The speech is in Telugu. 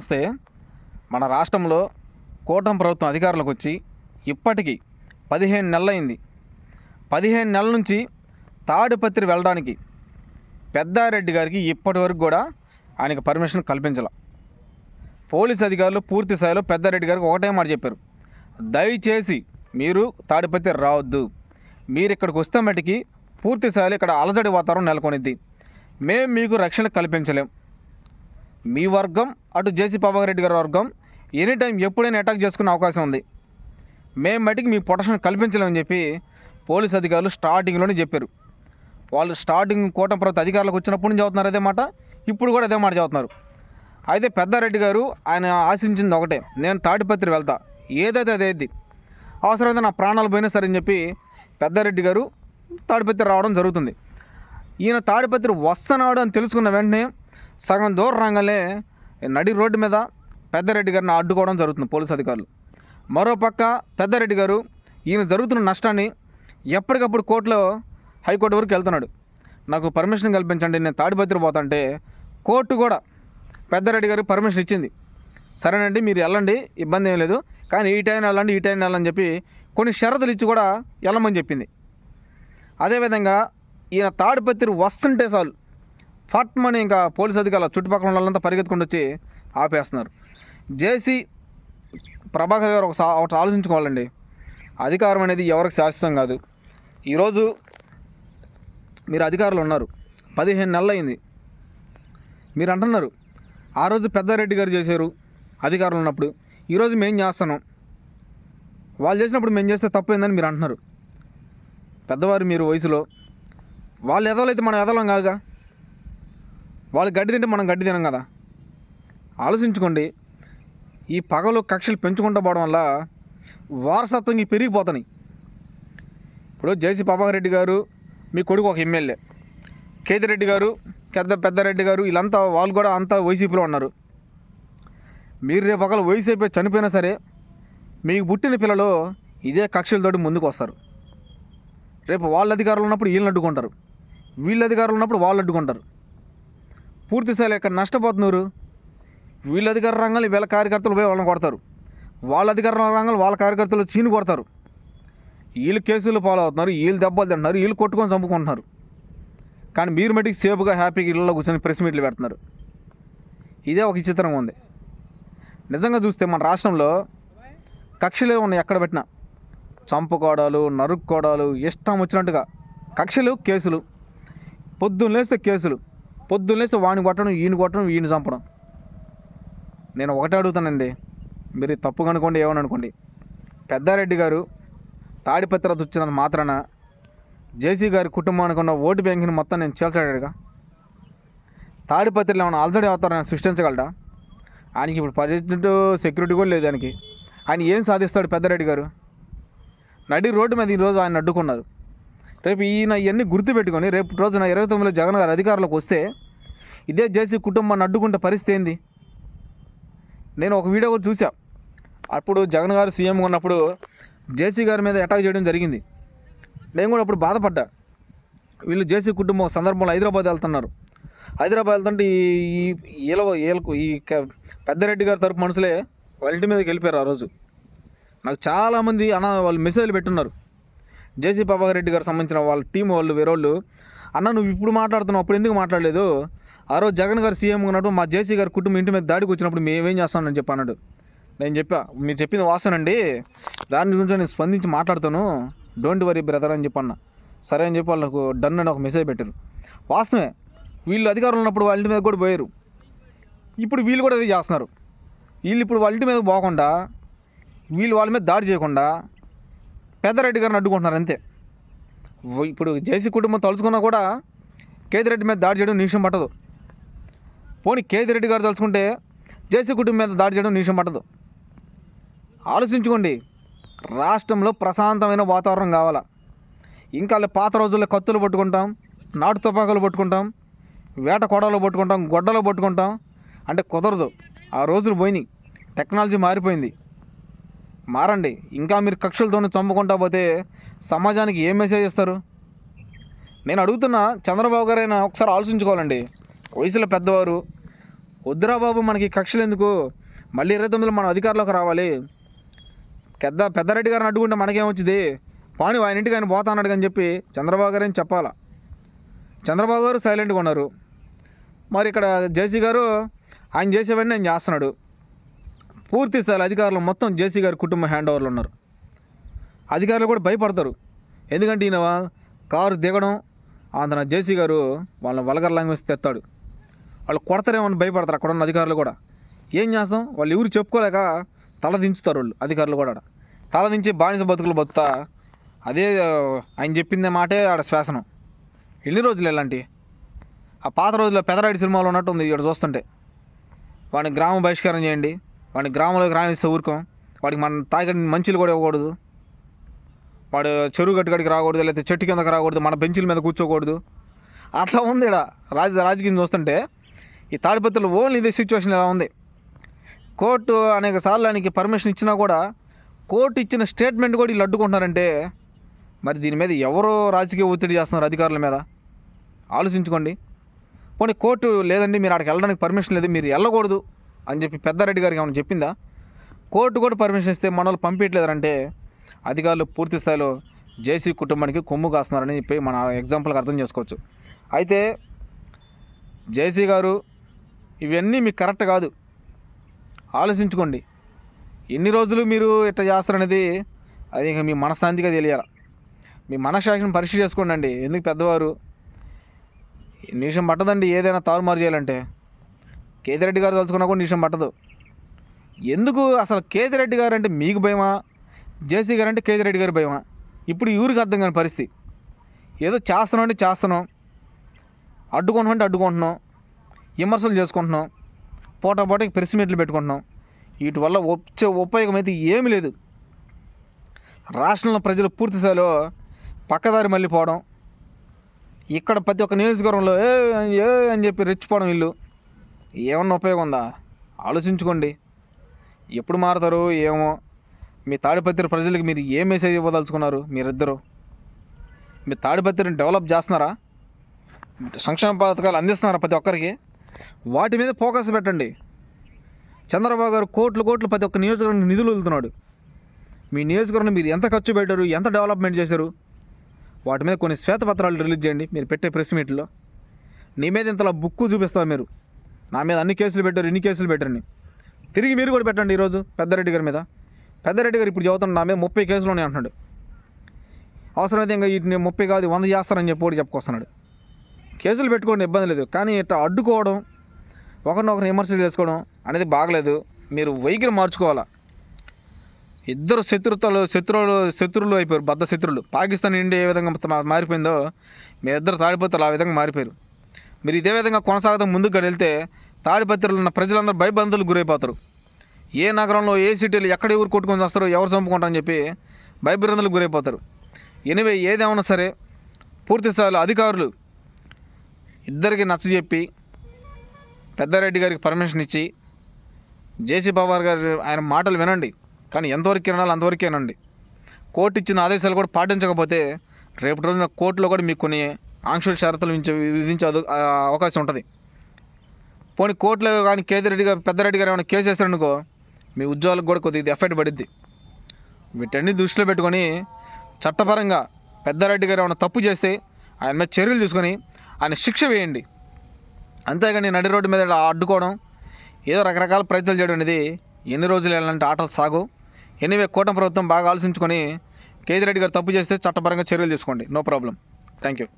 నమస్తే. మన రాష్ట్రంలో కూటమి ప్రభుత్వం అధికారులకు వచ్చి ఇప్పటికీ పదిహేను నెలలైంది. పదిహేను నెలల నుంచి తాడిపత్రి వెళ్ళడానికి పెద్దారెడ్డి గారికి ఇప్పటి వరకు కూడా ఆయనకు పర్మిషన్ కల్పించాల. పోలీస్ అధికారులు పూర్తి స్థాయిలో పెద్దారెడ్డి గారికి ఒకటే మాట చెప్పారు. దయచేసి మీరు తాడిపత్రి రావద్దు. మీరు ఇక్కడికి వస్తే మటుకి పూర్తి స్థాయిలో ఇక్కడ అలజడి వాతావరణం నెలకొనిద్ది. మేము మీకు రక్షణ కల్పించలేం. మీ వర్గం అటు జేసీ ప్రభాకర్ రెడ్డి గారి వర్గం ఎనీ టైం ఎప్పుడైనా అటాక్ చేసుకునే అవకాశం ఉంది. మేము మటుకు మీ ప్రొటెక్షన్ కల్పించలేమని చెప్పి పోలీస్ అధికారులు స్టార్టింగ్లోనే చెప్పారు. వాళ్ళు స్టార్టింగ్ కూటమి ప్రభుత్వ అధికారులకు వచ్చినప్పుడు నుంచి చదువుతున్నారు అదే మాట ఇప్పుడు కూడా అదే మాట చదువుతున్నారు. అయితే పెద్దారెడ్డి గారు ఆయన ఆశించింది ఒకటే నేను తాడిపత్రి వెళ్తా ఏదైతే అదేది అవసరమైతే నా ప్రాణాలు పోయినా సరే అని చెప్పి పెద్దారెడ్డి గారు తాడిపత్రి రావడం జరుగుతుంది. ఈయన తాడిపత్రి వస్తున్నాడు అని తెలుసుకున్న వెంటనే సగం దూరం రాగానే నడి రోడ్డు మీద పెద్దారెడ్డి గారిని అడ్డుకోవడం జరుగుతుంది పోలీస్ అధికారులు. మరోపక్క పెద్దారెడ్డి గారు ఈయన జరుగుతున్న నష్టాన్ని ఎప్పటికప్పుడు కోర్టులో హైకోర్టు వరకు వెళ్తున్నాడు. నాకు పర్మిషన్ కల్పించండి నేను తాడిపత్రి పోతాంటే కోర్టు కూడా పెద్దారెడ్డి గారికి పర్మిషన్ ఇచ్చింది. సరేనండి మీరు వెళ్ళండి ఇబ్బంది ఏం లేదు. కానీ ఈ టైం వెళ్ళండి ఈ టైం వెళ్ళని చెప్పి కొన్ని షరతులు ఇచ్చి కూడా వెళ్ళమని చెప్పింది. అదేవిధంగా ఈయన తాడిపత్రి వస్తుంటే చాలు ఫట్మని ఇంకా పోలీస్ అధికారులు చుట్టుపక్కల వాళ్ళంతా పరిగెత్తుకుంటూ వచ్చి ఆపేస్తున్నారు. జేసీ ప్రభాకర్ గారు ఒకసారి ఒకటి ఆలోచించుకోవాలండి. అధికారం అనేది ఎవరికి శాశ్వతం కాదు. ఈరోజు మీరు అధికారులు ఉన్నారు. పదిహేను నెలలు అయింది. మీరు అంటున్నారు ఆ రోజు పెద్దారెడ్డి గారు చేశారు అధికారులు ఉన్నప్పుడు. ఈరోజు మేము చేస్తున్నాం. వాళ్ళు చేసినప్పుడు మేము చేస్తే తప్పు ఏందని మీరు అంటున్నారు. పెద్దవారు మీరు వయసులో. వాళ్ళు ఎదవలైతే మనం ఎదలం కాగా వాళ్ళు గడ్డి తింటే మనం గడ్డి తినం కదా. ఆలోచించుకోండి. ఈ పగలు కక్షలు పెంచుకుంటూ పోవడం వల్ల వారసత్వంగా పెరిగిపోతున్నాయి ఇప్పుడు జేసీ ప్రభాకర్ రెడ్డి గారు మీ కొడుకు ఒక ఎమ్మెల్యే. కేతిరెడ్డి గారు పెద్ద పెద్దారెడ్డి గారు వీళ్ళంతా వాళ్ళు కూడా అంతా వైసీపీలో ఉన్నారు. మీరు రేపు ఒకళ్ళు వైసీపీ చనిపోయినా సరే మీకు పుట్టిన పిల్లలు ఇదే కక్షలతోటి ముందుకు వస్తారు. రేపు వాళ్ళ అధికారులు ఉన్నప్పుడు వీళ్ళని అడ్డుకుంటారు. వీళ్ళ అధికారులు ఉన్నప్పుడు వాళ్ళు అడ్డుకుంటారు. పూర్తి స్థాయిలో ఇక్కడ నష్టపోతున్నారు? వీళ్ళ అధికార రంగాలు వీళ్ళ కార్యకర్తలు పోయి వాళ్ళని కొడతారు. వాళ్ళ అధికార రంగాలు వాళ్ళ కార్యకర్తలు చీని కొడతారు. వీళ్ళు కేసులు ఫాలో అవుతున్నారు వీళ్ళు దెబ్బలు తింటున్నారు వీళ్ళు కొట్టుకొని చంపుకుంటున్నారు. కానీ మీరు మటుకు సేఫ్గా హ్యాపీగా ఇళ్ళలో కూర్చొని ప్రెస్ మీట్లు పెడుతున్నారు. ఇదే ఒక విచిత్రంగా ఉంది. నిజంగా చూస్తే మన రాష్ట్రంలో కక్షలే ఉన్నాయి ఎక్కడ పెట్టినా? చంపుకోవడాలు నరుక్కోవడాలు ఇష్టం వచ్చినట్టుగా కక్షలు కేసులు. పొద్దున్న లేస్తే కేసులు. పొద్దున్న వాడిని కొట్టడం ఈయన కొట్టడం ఈయన చంపడం. నేను ఒకటే అడుగుతానండి. మీరు తప్పు కనుకోండి ఏమని అనుకోండి. పెద్దారెడ్డి గారు తాడిపత్రత వచ్చినంత మాత్రాన జేసీ గారి కుటుంబానికి ఉన్న ఓటు బ్యాంకింగ్ మొత్తం నేను చేల్చాడుగా తాడిపత్రిలో ఏమైనా అలజడి అవుతారని సృష్టించగలడా? ఆయనకి ఇప్పుడు ప్రజెంట్ సెక్యూరిటీ కూడా లేదు దానికి ఆయన ఏం సాధిస్తాడు పెద్దారెడ్డి గారు? నడి రోడ్డు మీద ఈరోజు ఆయన అడ్డుకున్నారు. రేపు ఈయన ఇవన్నీ గుర్తుపెట్టుకొని రేపు రోజున ఇరవై తొమ్మిదిలో జగన్ గారు అధికారులకు వస్తే ఇదే జేసీ కుటుంబాన్ని అడ్డుకుంటే పరిస్థితి ఏంది? నేను ఒక వీడియో కూడా చూసా అప్పుడు జగన్ గారు సీఎం ఉన్నప్పుడు జేసీ గారి మీద అటాక్ చేయడం జరిగింది. నేను కూడా అప్పుడు బాధపడ్డా. వీళ్ళు జేసీ కుటుంబం సందర్భంలో హైదరాబాద్ వెళ్తున్నారు. హైదరాబాద్ వెళ్తుంటే ఈ ఈల ఈలకు ఈ క- గారి తరపు మనుషులే వాళ్ళ ఇంటి మీదకి వెళ్ళిపోయారు ఆ రోజు. నాకు చాలామంది అన్న వాళ్ళు మెసేజ్లు పెట్టున్నారు. జేసీ ప్రభాకర్ రెడ్డి గారు సంబంధించిన వాళ్ళ టీం వాళ్ళు వేరే వాళ్ళు అన్న నువ్వు ఇప్పుడు మాట్లాడుతున్నావు అప్పుడు ఎందుకు మాట్లాడలేదు? ఆ రోజు జగన్ గారు సీఎం ఉన్నప్పుడు మా జేసీ గారు కుటుంబం ఇంటి మీద దాడికి వచ్చినప్పుడు మేమేం చేస్తామని చెప్పి అన్నాడు. నేను చెప్పా మీరు చెప్పింది వాసనండి దాని గురించి నేను స్పందించి మాట్లాడతాను. డోంట్ వరీ బ్రదర్ అని చెప్పన్న సరే అని చెప్పి వాళ్ళకు డన్ అని ఒక మెసేజ్ పెట్టారు. వాస్తవమే వీళ్ళు అధికారులు ఉన్నప్పుడు వాళ్ళ ఇంటి మీద కూడా పోయారు. ఇప్పుడు వీళ్ళు కూడా అదే చేస్తున్నారు. వీళ్ళు ఇప్పుడు వాళ్ళ ఇంటి మీద పోకుండా వీళ్ళు వాళ్ళ మీద దాడి చేయకుండా పెద్దరెడ్డి గారిని అడ్డుకుంటున్నారు అంతే. ఇప్పుడు జేసీ కుటుంబం తలుచుకున్నా కూడా కేతిరెడ్డి మీద దాడి చేయడం నిమిషం పట్టదు. పోనీ కేతిరెడ్డి గారు తలుచుకుంటే జేసీ కుటుంబం మీద దాడి చేయడం నిమిషం పట్టదు. ఆలోచించుకోండి రాష్ట్రంలో ప్రశాంతమైన వాతావరణం కావాలా. ఇంకా అలా పాత రోజుల్లో కత్తులు పట్టుకుంటాం నాటు తుపాకులు పట్టుకుంటాం వేట కొడలు పట్టుకుంటాం గొడ్డలు పట్టుకుంటాం అంటే కుదరదు. ఆ రోజులు పోయినాయి. టెక్నాలజీ మారిపోయింది. మారండి. ఇంకా మీరు కక్షలతోనే చంపుకుంటా పోతే సమాజానికి ఏం మెసేజ్ ఇస్తారు? నేను అడుగుతున్నా చంద్రబాబు గారైనా ఒకసారి ఆలోచించుకోవాలండి. వయసులో పెద్దవారు వద్దురా బాబు మనకి కక్షలు ఎందుకు? మళ్ళీ ఇరవై తొమ్మిదిలో మనం అధికారంలోకి రావాలి. పెద్ద పెద్దారెడ్డి గారిని అడ్డుకుంటే మనకేమొచ్చింది పాని ఆయన ఇంటికి ఆయన పోతా అన్నాడు అని చెప్పి చంద్రబాబు గారు ఏం చెప్పాలా? చంద్రబాబు గారు సైలెంట్గా ఉన్నారు. మరి ఇక్కడ జేసీ గారు ఆయన చేసేవన్నీ ఆయన చేస్తున్నాడు. పూర్తి స్థాయిలో అధికారులు మొత్తం జేసీ గారి కుటుంబ హ్యాండ్ ఓవర్లు ఉన్నారు. అధికారులు కూడా భయపడతారు. ఎందుకంటే ఈయన కారు దిగడం అంతన జేసీ గారు వాళ్ళని వలగర్ లాంగ్వేజ్ తెస్తాడు. వాళ్ళు కొడతారేమో అని భయపడతారు అక్కడ ఉన్న అధికారులు కూడా. ఏం చేస్తాం? వాళ్ళు ఎవరు చెప్పుకోలేక తల దించుతారు వాళ్ళు అధికారులు కూడా ఆడ. తల దించి బానిస బతుకులు బతుకుతా. అదే ఆయన చెప్పిందే మాటే ఆడ శ్వాసనం. ఎన్ని రోజులు ఇలాంటి? ఆ పాత రోజుల్లో పెదరాడి సినిమాలో ఉన్నట్టు ఉంది ఇక్కడ చూస్తుంటే. వాడిని గ్రామ బహిష్కారం చేయండి. వాడిని గ్రామంలోకి రానిస్తే ఊరుకోం. వాడికి మనం తాగే మంచులు కూడా ఇవ్వకూడదు. వాడు చెరువు గట్టుకడికి రాకూడదు లేకపోతే చెట్టు కిందకి రాకూడదు మన బెంచుల మీద కూర్చోకూడదు. అట్లా ఉంది ఇక్కడ రాజ రాజకీయం చూస్తుంటే ఈ తాడిపత్రులు ఓన్లీ ఇదే సిచ్యువేషన్ ఇలా ఉంది? కోర్టు అనేక సార్లు ఆయనకి పర్మిషన్ ఇచ్చినా కూడా కోర్టు ఇచ్చిన స్టేట్మెంట్ కూడా వీళ్ళు అడ్డుకుంటున్నారంటే మరి దీని మీద ఎవరో రాజకీయ ఒత్తిడి చేస్తున్నారు అధికారుల మీద? ఆలోచించుకోండి. పోనీ కోర్టు లేదండి మీరు అక్కడికి వెళ్ళడానికి పర్మిషన్ లేదు మీరు వెళ్ళకూడదు. అని చెప్పి పెద్దారెడ్డి గారికి ఏమైనా చెప్పిందా? కోర్టు కూడా పర్మిషన్ ఇస్తే మన వాళ్ళు పంపించలేదంటే అధికారులు పూర్తి స్థాయిలో జేసీ కుటుంబానికి కొమ్ము కాస్తున్నారని చెప్పి మన ఎగ్జాంపుల్కి అర్థం చేసుకోవచ్చు. అయితే జేసీ గారు ఇవన్నీ మీకు కరెక్ట్ కాదు. ఆలోచించుకోండి. ఎన్ని రోజులు మీరు ఇట్లా చేస్తారనేది అది ఇంకా మీ మనశ్శాంతిగా తెలియాలి. మీ మనశ్శాఖను పరీక్ష చేసుకోండి అండి. ఎందుకు పెద్దవారు? నిమిషం పట్టదండి ఏదైనా తారుమారు చేయాలంటే. కేతిరెడ్డి గారు తలుచుకున్నా కూడా నిషం పట్టదు. ఎందుకు అసలు కేతిరెడ్డి గారు అంటే మీకు భయమా? జేసీ గారు అంటే కేతిరెడ్డి గారు భయమా? ఇప్పుడు ఊరికి అర్థం కాని పరిస్థితి. ఏదో చేస్తున్నాం అంటే చేస్తున్నాం అడ్డుకుంటున్నాం అంటే అడ్డుకుంటున్నాం విమర్శలు చేసుకుంటున్నాం పూట పూటకి ప్రెస్ మీట్లు పెట్టుకుంటున్నాం వీటి వల్ల వచ్చే ఉపయోగం అయితే ఏమీ లేదు. రాష్ట్రంలో ప్రజలు పూర్తి స్థాయిలో పక్కదారి మళ్ళీ పోవడం. ఇక్కడ ప్రతి ఒక్క నియోజకవర్గంలో ఏ ఏ అని చెప్పి రెచ్చిపోవడం వీళ్ళు. ఏమన్నా ఉపయోగం ఉందా? ఆలోచించుకోండి. ఎప్పుడు మారుతారు ఏమో. మీ తాడిపత్రి ప్రజలకు మీరు ఏ మెసేజ్ ఇవ్వదలుచుకున్నారు? మీరిద్దరు. మీ తాడిపత్రిని డెవలప్ చేస్తున్నారా? సంక్షేమ పథకాలు అందిస్తున్నారా ప్రతి ఒక్కరికి? వాటి మీద ఫోకస్ పెట్టండి. చంద్రబాబు గారు కోట్లు కోట్లు ప్రతి ఒక్క నియోజకవర్గం నిధులు వదులుతున్నాడు. మీ నియోజకవర్గం మీరు ఎంత ఖర్చు పెట్టారు? ఎంత డెవలప్మెంట్ చేశారు? వాటి మీద కొన్ని శ్వేతపత్రాలు రిలీజ్ చేయండి. మీరు పెట్టే ప్రెస్ మీట్లో. నీ మీద ఇంతలా బుక్కు చూపిస్తారు మీరు. నా మీద అన్ని కేసులు పెట్టారు ఇన్ని కేసులు పెట్టారని తిరిగి మీరు కూడా పెట్టండి ఈరోజు పెద్దారెడ్డి గారి మీద. పెద్దారెడ్డి గారు ఇప్పుడు చదువుతున్న నా మీద ముప్పై కేసులు ఉన్నాయి అంటున్నాడు. అవసరమైతే ఇంకా వీటిని ముప్పై కాదు వంద చేస్తారని చెప్పి కూడా చెప్పుకొస్తున్నాడు. కేసులు పెట్టుకోండి ఇబ్బంది లేదు కానీ ఇట్లా అడ్డుకోవడం ఒకరినొకరు విమర్శలు చేసుకోవడం అనేది బాగలేదు. మీరు వైఖరి మార్చుకోవాలా? ఇద్దరు శత్రుతలు శత్రువులు శత్రువులు అయిపోయారు బద్ద శత్రువులు. పాకిస్తాన్ ఇండియా ఏ విధంగా మారిపోయిందో మీ ఇద్దరు తాడిపోతారు ఆ విధంగా మారిపోయారు. మీరు ఇదే విధంగా కొనసాగడం ముందుకు వెళ్తే తాడిపత్రులు ఉన్న ప్రజలందరూ భయబంధులకు గురైపోతారు. ఏ నగరంలో ఏ సిటీలు ఎక్కడ ఎవరు కొట్టుకొని వస్తారో ఎవరు చంపుకుంటారని చెప్పి భయభ్రాంతులకు గురైపోతారు. ఎనివే ఏదేమన్నా సరే పూర్తి స్థాయిలో అధికారులు ఇద్దరికి నచ్చజెప్పి పెద్దారెడ్డి గారికి పర్మిషన్ ఇచ్చి జేసీ పవార్ గారు ఆయన మాటలు వినండి. కానీ ఎంతవరకు వినాలి అంతవరకు వినండి. కోర్టు ఇచ్చిన ఆదేశాలు కూడా పాటించకపోతే రేపటి రోజున కోర్టులో కూడా మీకు కొన్ని ఆంక్షలు షరతులు విధించే అవకాశం ఉంటుంది. పోనీ కోర్టులో కానీ కేతిరెడ్డి గారు పెద్దారెడ్డి గారు ఏమైనా కేసు వేస్తారనుకో మీ ఉద్యోగాలకు కూడా కొద్దిగా ఎఫెక్ట్ పడిద్ది. వీటన్ని దృష్టిలో పెట్టుకొని చట్టపరంగా పెద్దారెడ్డి గారు ఏమైనా తప్పు చేస్తే ఆయన మీద చర్యలు తీసుకొని ఆయన శిక్ష వేయండి. అంతేగాని నడి రోడ్డు మీద అడ్డుకోవడం ఏదో రకరకాల ప్రయత్నాలు చేయడం అనేది ఎన్ని రోజులు వెళ్ళాలంటే ఆటలు సాగు. ఎనివే కూటమి ప్రభుత్వం బాగా ఆలోచించుకొని కేతిరెడ్డి గారు తప్పు చేస్తే చట్టపరంగా చర్యలు తీసుకోండి. No problem. Thank you